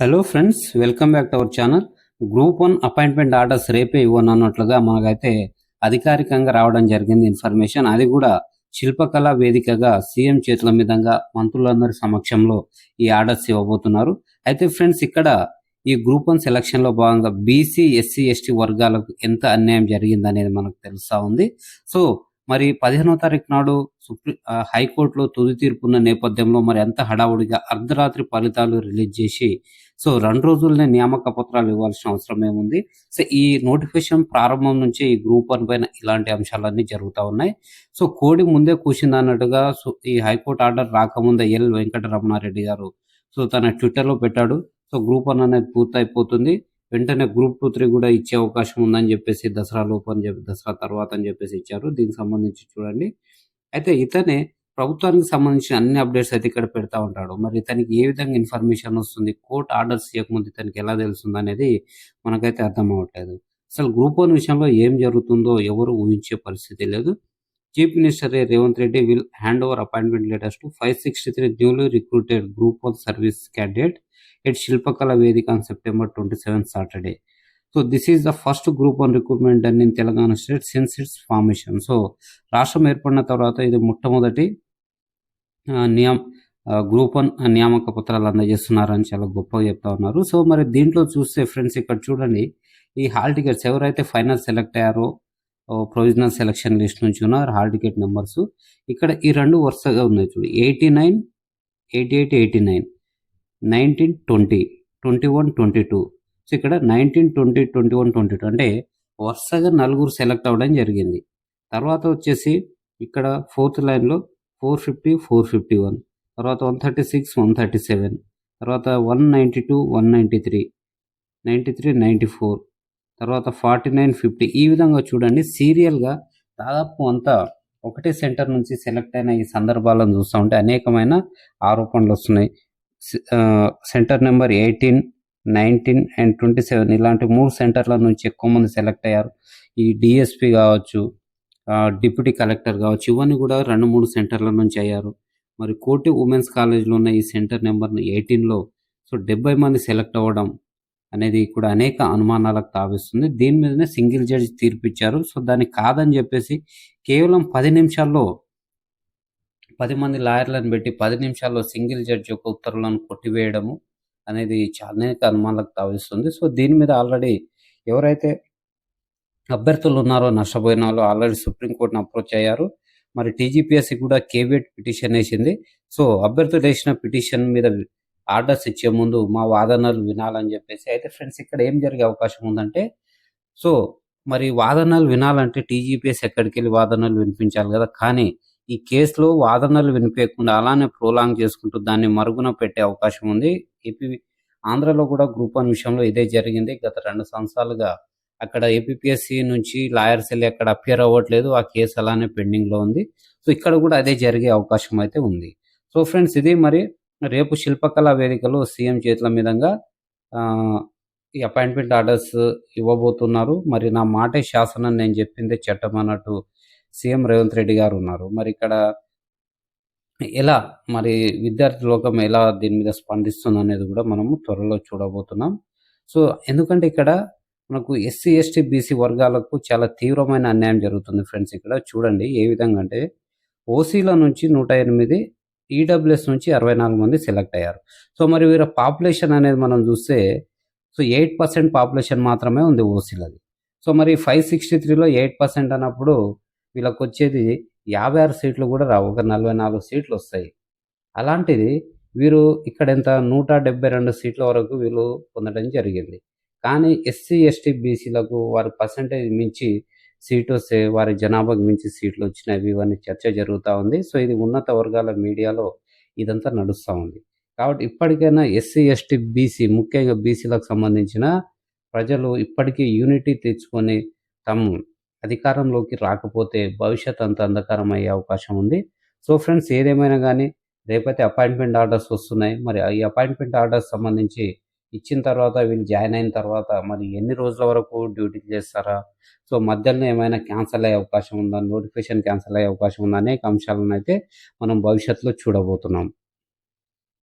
Hello friends welcome back to our channel group one appointment orders రేపే ఇవ్వను అన్నట్లుగా మనకైతే అధికారికంగా రావడం జరిగింది ఇన్ఫర్మేషన్ అది కూడా శిల్పకళ వేదికగా సీఎం చేతుల మీదంగా మంత్రులందరి సమక్షంలో ఈ ఆర్డర్స్ ఇవ్వబోతున్నారు. అయితే ఫ్రెండ్స్ ఇక్కడ ఈ గ్రూప్ వన్ సెలక్షన్లో భాగంగా బీసీ ఎస్సీ ఎస్టీ వర్గాలకు ఎంత అన్యాయం జరిగిందనేది మనకు తెలుస్తా ఉంది. సో మరి పదిహేనో తారీఖు నాడు సుప్రీం హైకోర్టులో తుది తీర్పు ఉన్న నేపథ్యంలో మరి ఎంత హడావుడిగా అర్ధరాత్రి ఫలితాలు రిలీజ్ చేసి సో రెండు రోజుల్లోనే నియామక పత్రాలు ఇవ్వాల్సిన అవసరం ఏముంది? సో ఈ నోటిఫికేషన్ ప్రారంభం నుంచే ఈ గ్రూప్ వన్ పైన ఇలాంటి అంశాలన్నీ జరుగుతూ ఉన్నాయి. సో కోడి ముందే కూసింది అన్నట్టుగా సో ఈ హైకోర్టు ఆర్డర్ రాకముందే ఎల్ వెంకటరమణారెడ్డి గారు సో తన ట్విట్టర్లో పెట్టాడు. సో గ్రూప్ వన్ అనేది పూర్తయిపోతుంది. వెంటనే గ్రూప్ టూ త్రీ కూడా ఇచ్చే అవకాశం ఉందని చెప్పేసి దసరా లోపు అని చెప్పి దసరా తర్వాత అని చెప్పేసి ఇచ్చారు. దీనికి సంబంధించి చూడండి. అయితే ఇతనే ప్రభుత్వానికి సంబంధించిన అన్ని అప్డేట్స్ అయితే ఇక్కడ పెడతా ఉంటాడు. మరి ఇతనికి ఏ విధంగా ఇన్ఫర్మేషన్ వస్తుంది? కోర్టు ఆర్డర్స్ చేయకముందు ఇతనికి ఎలా తెలుస్తుంది అనేది మనకైతే అర్థం అవ్వట్లేదు. అసలు గ్రూప్ వన్ విషయంలో ఏం జరుగుతుందో ఎవరు ఊహించే పరిస్థితి లేదు. Chief minister Revanth Reddy will hand over appointment letters to five sixty three newly recruited group of service candidate at Shilpakala Vedika on September twenty seven Saturday so this is the first group one recruitment done in Telangana state since its formation so రాష్ట్రం ఏర్పడిన తర్వాత ఇది మొట్టమొదటి నియమ group one నియామక పత్రాలు అందజేస్తున్నారని చాలా గొప్పగా చెప్తా ఉన్నారు. సో మరి దీంట్లో చూస్తే ఫ్రెండ్స్ ఇక్కడ చూడండి ఈ హాల్ టికెట్స్ ఎవరైతే ఫైనల్ సెలెక్ట్ అయ్యారో ప్రొవిజనల్ సెలక్షన్ లిస్ట్ నుంచి ఉన్నారు హాల్ టికెట్ నెంబర్స్. ఇక్కడ ఈ రెండు వరుసగా ఉన్నాయి చూడు. Eighty nine eighty eight eighty nine. Nineteen twenty. Twenty one twenty two. So ఇక్కడ nineteen twenty twenty one twenty two. అంటే వరుసగా నలుగురు సెలెక్ట్ అవ్వడం జరిగింది. తర్వాత వచ్చేసి ఇక్కడ ఫోర్త్ లైన్లో four fifty four fifty one. తర్వాత one thirty six one thirty seven. తర్వాత one ninety two one ninety three. Ninety three ninety four. తర్వాత ఫార్టీ నైన్ ఫిఫ్టీ. ఈ విధంగా చూడండి సీరియల్గా దాదాపు అంతా ఒకటే సెంటర్ నుంచి సెలెక్ట్ అయిన ఈ సందర్భాలను చూస్తూ ఉంటే అనేకమైన ఆరోపణలు వస్తున్నాయి. Centre number eighteen nineteen and twenty seven ఇలాంటి మూడు సెంటర్ల నుంచి ఎక్కువ మంది సెలెక్ట్ అయ్యారు. ఈ డిఎస్పి కావచ్చు డిప్యూటీ కలెక్టర్ కావచ్చు ఇవన్నీ కూడా రెండు మూడు సెంటర్ల నుంచి అయ్యారు. మరి కోటి ఉమెన్స్ కాలేజ్లో ఉన్న ఈ సెంటర్ నెంబర్ ఎయిటీన్లో సో డెబ్బై మంది సెలెక్ట్ అవ్వడం అనేది కూడా అనేక అనుమానాలకు తావిస్తుంది. దీని మీదనే సింగిల్ జడ్జి తీర్పు ఇచ్చారు సో దాన్ని కాదని చెప్పేసి కేవలం పది నిమిషాల్లో పది మంది లాయర్లను పెట్టి పది నిమిషాల్లో సింగిల్ జడ్జి యొక్క ఉత్తర్వులను కొట్టివేయడము అనేది చాలా అనేక అనుమానాలకు తావిస్తుంది. సో దీని మీద ఆల్రెడీ ఎవరైతే అభ్యర్థులు ఉన్నారో నష్టపోయిన వాళ్ళు ఆల్రెడీ సుప్రీంకోర్టును అప్రోచ్ అయ్యారు. మరి టీజీపీఎస్సీ కూడా కేవియట్ పిటిషన్ వేసింది. సో అభ్యర్థులు వేసిన పిటిషన్ మీద ఆర్డర్స్ ఇచ్చే ముందు మా వాదనలు వినాలని చెప్పేసి అయితే ఫ్రెండ్స్ ఇక్కడ ఏం జరిగే అవకాశం ఉందంటే సో మరి వాదనలు వినాలంటే టీజీపీఎస్ ఎక్కడికి వెళ్ళి వాదనలు వినిపించాలి కదా. కానీ ఈ కేసులో వాదనలు వినిపించకుండా అలానే ప్రోలాంగ్ చేసుకుంటూ దాన్ని మరుగున పెట్టే అవకాశం ఉంది. ఏపీ ఆంధ్రలో కూడా గ్రూప్ వన్ విషయంలో ఇదే జరిగింది. గత రెండు సంవత్సరాలుగా అక్కడ ఏపీఎస్సి నుంచి లాయర్స్ వెళ్ళి అక్కడ అపియర్ అవ్వట్లేదు. ఆ కేసు అలానే పెండింగ్లో ఉంది. సో ఇక్కడ కూడా అదే జరిగే అవకాశం అయితే ఉంది. సో ఫ్రెండ్స్ ఇది మరి రేపు శిల్పకళా వేదికలో సీఎం చేతుల మీదంగా ఈ అపాయింట్మెంట్ ఆర్డర్స్ ఇవ్వబోతున్నారు. మరి నా మాటే శాసనం నేను చెప్పిందే చట్టం అన్నట్టు సీఎం రేవంత్ రెడ్డి గారు ఉన్నారు. మరి ఇక్కడ ఎలా మరి విద్యార్థి లోకం ఎలా దీని మీద స్పందిస్తుంది అనేది కూడా మనము త్వరలో చూడబోతున్నాం. సో ఎందుకంటే ఇక్కడ మనకు ఎస్సీ ఎస్టీ బీసీ వర్గాలకు చాలా తీవ్రమైన అన్యాయం జరుగుతుంది ఫ్రెండ్స్ ఇక్కడ. చూడండి ఏ విధంగా అంటే ఓసీల నుంచి నూట ఎనిమిది ఈడబ్ల్యూఎస్ నుంచి అరవై నాలుగు మంది సెలెక్ట్ అయ్యారు. సో మరి వీళ్ళ పాపులేషన్ అనేది మనం చూస్తే సో ఎయిట్ పర్సెంట్ పాపులేషన్ మాత్రమే ఉంది ఓసీలది సో మరి ఫైవ్ సిక్స్టీ త్రీలో ఎయిట్ పర్సెంట్ అన్నప్పుడు వీళ్ళకి వచ్చేది యాభై ఆరు సీట్లు కూడా రావు ఒక నలభై నాలుగు సీట్లు వస్తాయి. అలాంటిది వీరు ఇక్కడ ఎంత నూట డెబ్బై రెండు సీట్ల వరకు వీళ్ళు పొందడం జరిగింది. కానీ ఎస్సీ ఎస్టీ బీసీలకు వారి పర్సంటేజ్ మించి సీటు వస్తే వారి జనాభాకు మించి సీట్లు వచ్చినవి ఇవన్నీ చర్చ జరుగుతూ ఉంది. సో ఇది ఉన్నత వర్గాల మీడియాలో ఇదంతా నడుస్తూ ఉంది. కాబట్టి ఇప్పటికైనా ఎస్సీ ఎస్టీ బీసీ ముఖ్యంగా బీసీలకు సంబంధించిన ప్రజలు ఇప్పటికీ యూనిటీ తెచ్చుకొని తమ అధికారంలోకి రాకపోతే భవిష్యత్ అంత అంధకారం అయ్యే అవకాశం ఉంది. సో ఫ్రెండ్స్ ఏదేమైనా కానీ రేపైతే అపాయింట్మెంట్ ఆర్డర్స్ వస్తున్నాయి. మరి ఈ అపాయింట్మెంట్ ఆర్డర్స్ సంబంధించి ఇచ్చిన తర్వాత వీళ్ళు జాయిన్ అయిన తర్వాత మరి ఎన్ని రోజుల వరకు డ్యూటీ చేస్తారా? సో మధ్యలో ఏమైనా క్యాన్సిల్ అయ్యే అవకాశం ఉందా? నోటిఫికేషన్ క్యాన్సిల్ అయ్యే అవకాశం ఉందా? అనేక అంశాలను అయితే మనం భవిష్యత్తులో చూడబోతున్నాం.